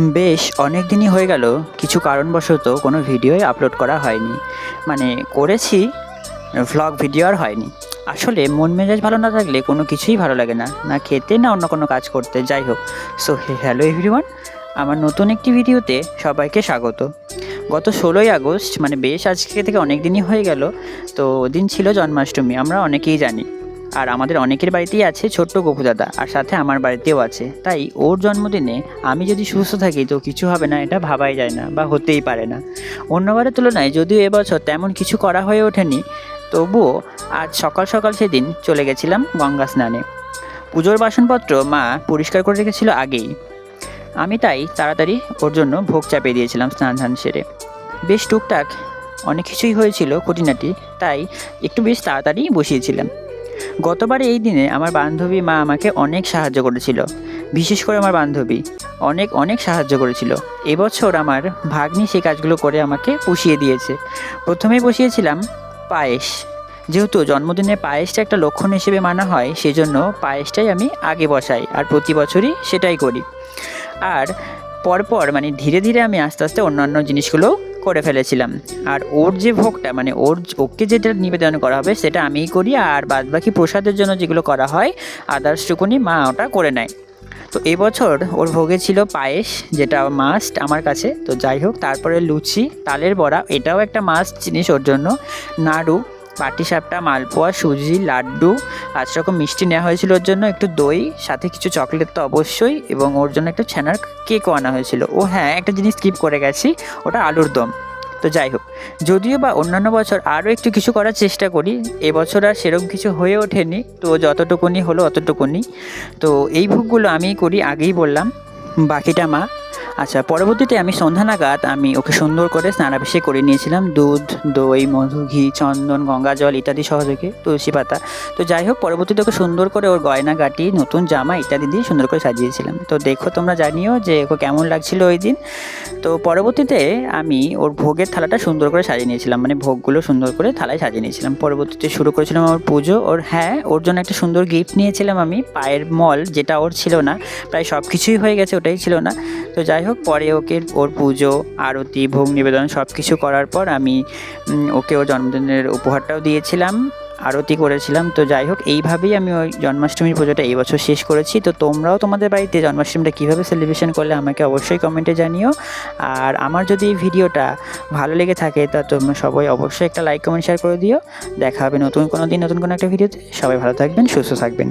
বেশ অনেক দিনই হয়ে গেল। কিছু কারণবশত কোনো ভিডিওই আপলোড করা হয়নি। মানে করেছি ভ্লগ ভিডিও আর হয়নি। আসলে মন মেজাজ ভালো না থাকলে কোনো কিছুই ভালো লাগে না না খেতে, না অন্য কোনো কাজ করতে। যাই হোক সো হ্যালো এভরিওয়ান আমার নতুন একটি ভিডিওতে সবাইকে স্বাগত। গত ষোলোই আগস্ট মানে বেশ আজকে থেকে অনেক দিনই হয়ে গেল, তো দিন ছিল জন্মাষ্টমী, আমরা অনেকেই জানি। আর আমাদের অনেকের বাড়িতেই আছে ছোট্ট গপু দাদা, আর সাথে আমার বাড়িতেও আছে। তাই ওর জন্মদিনে আমি যদি সুস্থ থাকি তো কিছু হবে না, এটা ভাবাই যায় না বা হতেই পারে না। অন্যবারের তুলনায় যদিও এবছর তেমন কিছু করা হয়ে ওঠেনি, তবুও আজ সকাল সকাল সেদিন চলে গেছিলাম গঙ্গা স্নানে। পুজোর বাসনপত্র মা পরিষ্কার করে রেখেছিল আগেই। আমি তাই তাড়াতাড়ি ওর জন্য ভোগ চাপিয়ে দিয়েছিলাম স্নান ধান সেরে। বেশ টুকটাক অনেক কিছুই হয়েছিল খুঁটিনাটি, তাই একটু বেশ তাড়াতাড়ি বসিয়েছিলাম। গতবার এই দিনে আমার বান্ধবী মা আমাকে অনেক সাহায্য করেছিল। বিশেষ করে আমার বান্ধবী। অনেক অনেক সাহায্য করেছিল। এবছর আমার ভাগ্নি সেই কাজগুলো করে আমাকে পুষিয়ে দিয়েছে। প্রথমেই বসিয়েছিলাম পায়েস। যেহেতু জন্মদিনে পায়েসটা একটা লক্ষণ হিসেবে মানা হয়, সেজন্য পায়েসটাই আমি আগে বসাই আর প্রতি বছরই সেটাই করি। আর পরপর মানে ধীরে ধীরে আমি আস্তে আস্তে অন্যান্য জিনিসগুলো করে ফেলেছিলাম। আর ওর যে ভোগটা মানে ওর ওকে যেটা নিবেদন করা হবে সেটা আমিই করি, আর বাদ বাকি প্রসাদের জন্য যেগুলো করা হয়, আদার্স শুকুনি মা ওটা করে নেয়। তো এবছর ওর ভোগে ছিল পায়েস, যেটা মাস্ট আমার কাছে। তো যাই হোক, তারপরে লুচি, তালের বড়া, এটাও একটা মাস্ট জিনিস ওর জন্য। নাড়ু পাটিসাপটা মালপোয়া, সুজি, লাড্ডু পাঁচ রকম মিষ্টি নেওয়া হয়েছিল ওর জন্য, একটু দই, সাথে কিছু চকলেট তো অবশ্যই, এবং ওর জন্য একটা ছানার কেকও আনা হয়েছিল। ও হ্যাঁ একটা জিনিস স্কিপ করে গেছি, ওটা আলুর দম। তো যাই হোক, যদিও বা অন্যান্য বছর আরও একটু কিছু করার চেষ্টা করি, এবছর আর সেরকম কিছু হয়ে ওঠেনি, তো যতটুকুনি হলো অতটুকুনি। তো এই ভোগগুলো আমি করি, আগেই বললাম, বাকিটা মা আচ্ছা পরবর্তীতে আমি সন্ধ্যা নাগাদ আমি ওকে সুন্দর করে স্নানাভিষেক করে নিয়েছিলাম। দুধ, দই, মধু, ঘি, চন্দন, গঙ্গা জল ইত্যাদি সহযোগে, তুলসী পাতা। তো যাই হোক, পরবর্তীতে ওকে সুন্দর করে ওর গয়না, গাটি, নতুন জামা ইত্যাদি দিয়ে সুন্দর করে সাজিয়েছিলাম। তো দেখো তোমরা জানিও যে ওকে কেমন লাগছিল ওই দিন। তো পরবর্তীতে আমি ওর ভোগের থালাটা সুন্দর করে সাজিয়ে নিয়েছিলাম মানে ভোগগুলো সুন্দর করে থালায় সাজিয়ে নিয়েছিলাম। পরবর্তীতে শুরু করেছিলাম ওর পুজো। ওর হ্যাঁ ওর জন্য একটা সুন্দর গিফট নিয়েছিলাম আমি, পায়ের মল, যেটা ওর ছিল না, প্রায় সব কিছুই হয়ে গেছে, ওটাই ছিল না। তো যাই হোক, পরে ওকে ওর পুজো, আরতি, ভোগ নিবেদন সব কিছু করার পর আমি ওকে ওর জন্মদিনের উপহারটাও দিয়েছিলাম, আরতি করেছিলাম। তো যাই হোক, এইভাবেই আমি ওই জন্মাষ্টমীর পুজোটা এই বছর শেষ করেছি। তো তোমরাও তোমাদের বাড়িতে জন্মাষ্টমীটা কীভাবে সেলিব্রেশন করলে আমাকে অবশ্যই কমেন্টে জানিও। আর আমার যদি এই ভিডিওটা ভালো লেগে থাকে, তা তোমরা সবাই অবশ্যই একটা লাইক কমেন্ট শেয়ার করে দিও। দেখা হবে নতুন কোনো দিন, নতুন কোনো একটা ভিডিওতে। সবাই ভালো থাকবেন, সুস্থ থাকবেন।